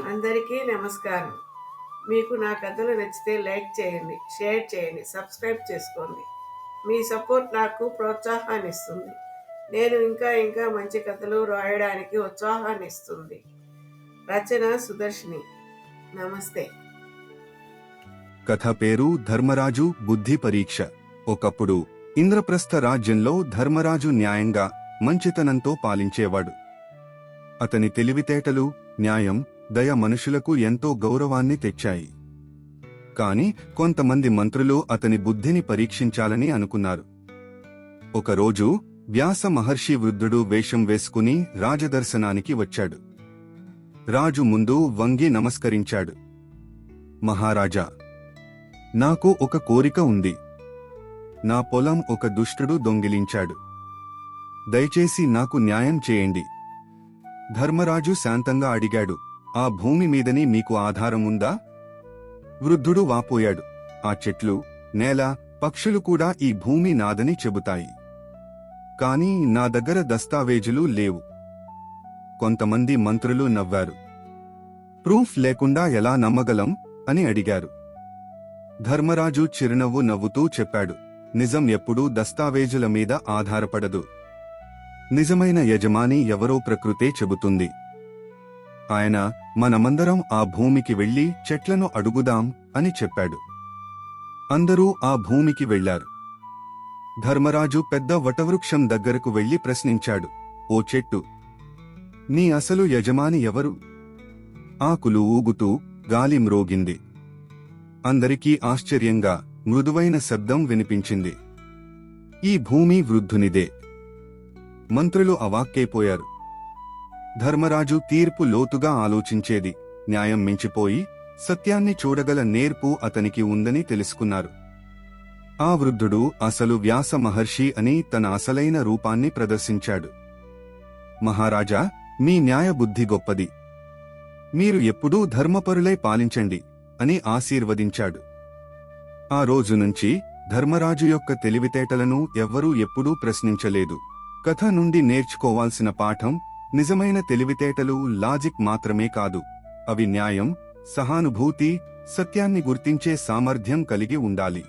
అందరికీ నమస్కారం. మీకు నా కథలు నచ్చితే లైక్ చేయండి షేర్ చేయండి సబ్స్క్రైబ్ చేసుకోండి. మీ సపోర్ట్ నాకు ప్రోత్సాహాన్ని ఇస్తుంది నేను ఇంకా ఇంకా మంచి కథలు రాయడానికి ఉత్సాహాన్ని ఇస్తుంది రచన సుదర్శిని. నమస్తే. కథ పేరు ధర్మరాజు బుద్ధి పరీక్ష. ఒకప్పుడు ఇంద్రప్రస్థ రాజ్యంలో ధర్మరాజు న్యాయంగా మంచితనంతో పాలించేవాడు. అతని తెలివితేటలు న్యాయం దయ మనుషులకు ఎంతో గౌరవాన్ని తెచ్చాయి. కాని కొంతమంది మంత్రులు అతని బుద్ధిని పరీక్షించాలని అనుకున్నారు. ఒకరోజు వ్యాస మహర్షి వృద్ధుడు వేషం వేసుకుని రాజదర్శనానికి వచ్చాడు. రాజు ముందు వంగి నమస్కరించాడు. మహారాజా నాకు ఒక కోరిక ఉంది. నా పొలం ఒక దుష్టుడు దొంగిలించాడు. దయచేసి నాకు న్యాయం చేయండి. ధర్మరాజు శాంతంగా అడిగాడు. ఆ భూమి మీదని మీకు ఆధారం ఉందా? వృద్ధుడు వాపోయాడు. ఆ చెట్లు నేల పక్షులు కూడా ఈ భూమి నాదని చెబుతాయి. కాని నా దగ్గర దస్తావేజులు లేవు. కొంతమంది మంత్రులు నవ్వారు. ప్రూఫ్ లేకుండా ఎలా నమ్మగలం? అని అడిగారు. ధర్మరాజు చిరునవ్వు నవ్వుతూ చెప్పాడు. నిజం ఎప్పుడూ దస్తావేజుల మీద ఆధారపడదు. నిజమైన యజమాని ఎవరో ప్రకృతే చెబుతుంది. ఆయన మనమందరం ఆ భూమికి వెళ్ళి చెట్లను అడుగుదాం అని చెప్పాడు. అందరూ ఆ భూమికి వెళ్ళారు ధర్మరాజు పెద్ద వటవృక్షం దగ్గరకు వెళ్ళి ప్రశ్నించాడు ఓ చెట్టు నీ అసలు యజమాని ఎవరు? ఆకులు ఊగుతూ గాలి మ్రోగింది. అందరికీ ఆశ్చర్యంగా మృదువైన శబ్దం వినిపించింది. ఈ భూమి వృద్ధునిదే. మంత్రులు అవాక్కైపోయారు. ధర్మరాజు తీర్పు లోతుగా ఆలోచించేది. న్యాయం మించిపోయి సత్యాన్ని చూడగల నేర్పు అతనికి ఉందని తెలుసుకున్నారు. ఆ వృద్ధుడు అసలు వ్యాస మహర్షి అని తన అసలైన రూపాన్ని ప్రదర్శించాడు. మహారాజా మీ న్యాయబుద్ధి గొప్పది. మీరు ఎప్పుడూ ధర్మపరులై పాలించండి అని ఆశీర్వదించాడు. ఆ రోజు నుంచి ధర్మరాజు యొక్క తెలివితేటలను ఎవ్వరూ ఎప్పుడూ ప్రశ్నించలేదు. కథ నుండి నేర్చుకోవాల్సిన పాఠం నిజమైన తెలివితేటలు లాజిక్ మాత్రమే కాదు. అవి న్యాయం సహానుభూతి సత్యాన్ని గుర్తించే సామర్థ్యం కలిగి ఉండాలి.